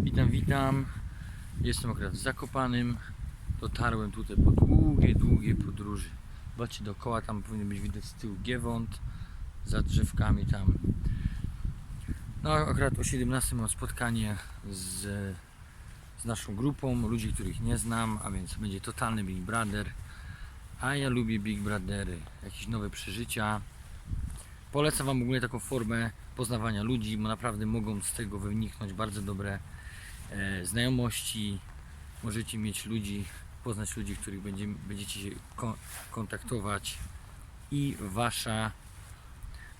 Witam, witam. Jestem akurat w Zakopanym. Dotarłem tutaj po długiej, długiej podróży. Zobaczcie dookoła, tam powinien być widać z tyłu Giewont, za drzewkami tam. No akurat o 17 mam spotkanie z, z naszą grupą, ludzi, których nie znam, a więc będzie totalny Big Brother. A ja lubię Big Brothery, jakieś nowe przeżycia. Polecam Wam ogólnie taką formę poznawania ludzi, bo naprawdę mogą z tego wyniknąć bardzo dobre znajomości. Możecie mieć ludzi, poznać ludzi, których będzie, będziecie się ko- kontaktować i wasza,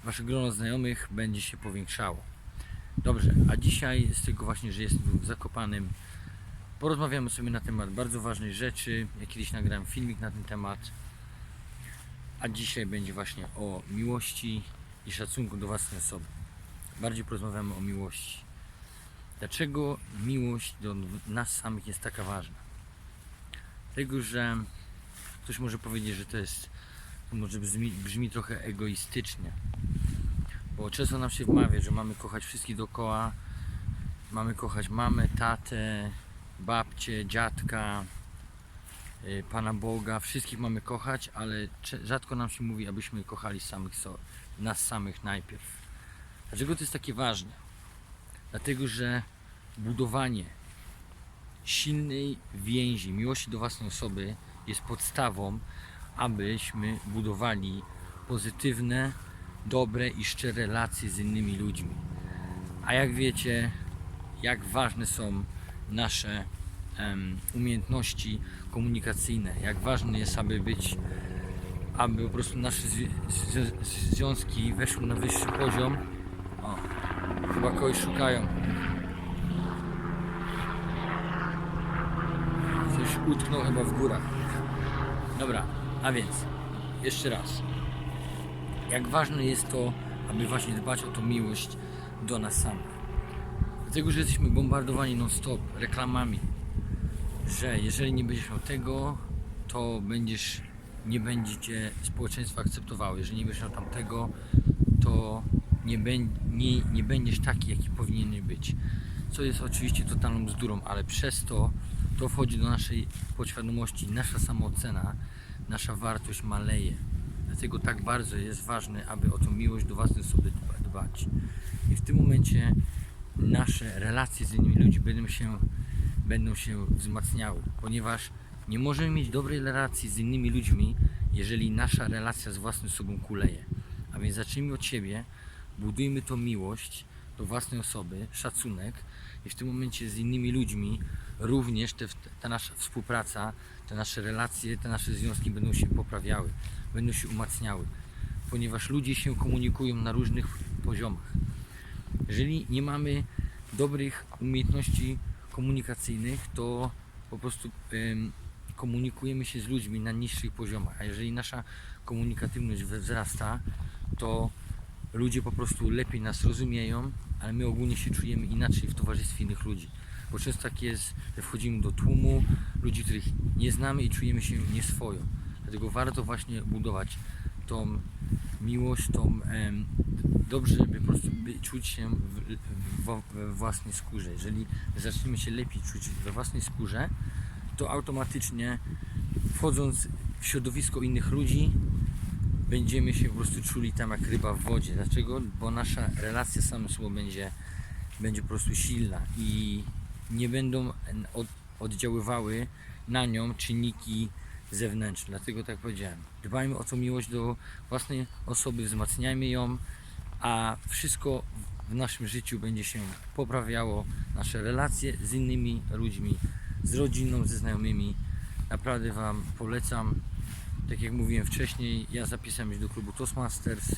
wasze grono znajomych będzie się powiększało. Dobrze, a dzisiaj z tego właśnie, że jestem w Zakopanym, porozmawiamy sobie na temat bardzo ważnej rzeczy. Ja kiedyś nagrałem filmik na ten temat, a dzisiaj będzie właśnie o miłości i szacunku do własnej osoby. Bardziej porozmawiamy o miłości. Dlaczego miłość do nas samych jest taka ważna? Dlatego, że ktoś może powiedzieć, że to jest, to może brzmi, brzmi trochę egoistycznie, bo często nam się wmawia, że mamy kochać wszystkich dookoła, mamy kochać mamę, tatę, babcię, dziadka, y, Pana Boga, wszystkich mamy kochać, ale rzadko nam się mówi, abyśmy kochali samych nas samych najpierw. Dlaczego to jest takie ważne? Dlatego, że budowanie silnej więzi, miłości do własnej osoby jest podstawą, abyśmy budowali pozytywne, dobre i szczere relacje z innymi ludźmi. A jak wiecie, jak ważne są nasze em, umiejętności komunikacyjne, jak ważne jest, aby być, aby po prostu nasze zwi- zwi- związki weszły na wyższy poziom. Chyba kogoś szukają. Coś utknął chyba w górach. Dobra, a więc jeszcze raz. Jak ważne jest to, aby właśnie dbać o tą miłość do nas samych. Dlatego, że jesteśmy bombardowani non-stop reklamami, że jeżeli nie będziesz miał tego, to będziesz, nie będziecie społeczeństwo akceptowało. Jeżeli nie będziesz miał tamtego, to nie, nie, nie będziesz taki, jaki powinien być. Co jest oczywiście totalną bzdurą, ale przez to to wchodzi do naszej podświadomości, nasza samoocena, nasza wartość maleje. Dlatego tak bardzo jest ważne, aby o tą miłość do własnej osoby dba- dbać. I w tym momencie nasze relacje z innymi ludźmi będą się, będą się wzmacniały, ponieważ nie możemy mieć dobrej relacji z innymi ludźmi, jeżeli nasza relacja z własną sobą kuleje. A więc zacznijmy od siebie, budujmy tą miłość do własnej osoby, szacunek i w tym momencie z innymi ludźmi również te, ta nasza współpraca, te nasze relacje, te nasze związki będą się poprawiały, będą się umacniały, ponieważ ludzie się komunikują na różnych poziomach. Jeżeli nie mamy dobrych umiejętności komunikacyjnych, to po prostu em, komunikujemy się z ludźmi na niższych poziomach. A jeżeli nasza komunikatywność wzrasta, to ludzie po prostu lepiej nas rozumieją, ale my ogólnie się czujemy inaczej w towarzystwie innych ludzi. Bo często tak jest, że wchodzimy do tłumu ludzi, których nie znamy i czujemy się nieswojo. Dlatego warto właśnie budować tą miłość, tą em, dobrze, by po prostu by czuć się w, we własnej skórze. Jeżeli zaczniemy się lepiej czuć we własnej skórze, to automatycznie wchodząc w środowisko innych ludzi, będziemy się po prostu czuli tam jak ryba w wodzie. Dlaczego? Bo nasza relacja z samym sobą będzie, będzie po prostu silna i nie będą od, oddziaływały na nią czynniki zewnętrzne. Dlatego tak powiedziałem. Dbajmy o tą miłość do własnej osoby, wzmacniajmy ją, a wszystko w naszym życiu będzie się poprawiało. Nasze relacje z innymi ludźmi, z rodziną, ze znajomymi. Naprawdę Wam polecam. Tak jak mówiłem wcześniej, ja zapisałem się do klubu Toastmasters,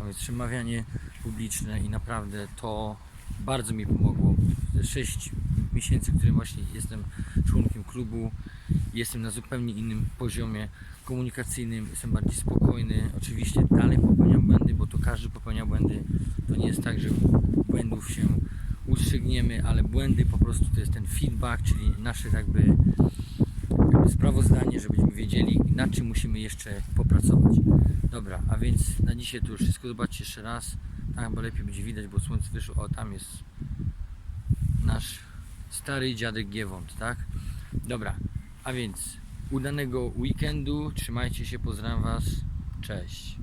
a więc przemawianie publiczne i naprawdę to bardzo mi pomogło. Te 6 miesięcy, w którym właśnie jestem członkiem klubu, jestem na zupełnie innym poziomie komunikacyjnym, jestem bardziej spokojny. Oczywiście dalej popełniam błędy, bo to każdy popełnia błędy. To nie jest tak, że błędów się ustrzygniemy, ale błędy po prostu to jest ten feedback, czyli nasze jakby, jakby sprawozdanie, żebyśmy wiedzieli nad czym musimy jeszcze popracować. Dobra, a więc na dzisiaj to już wszystko. Zobaczcie jeszcze raz. Tam chyba lepiej będzie widać, bo słońce wyszło. O, tam jest nasz stary dziadek Giewont, tak? Dobra, a więc udanego weekendu, trzymajcie się, pozdrawiam Was, cześć.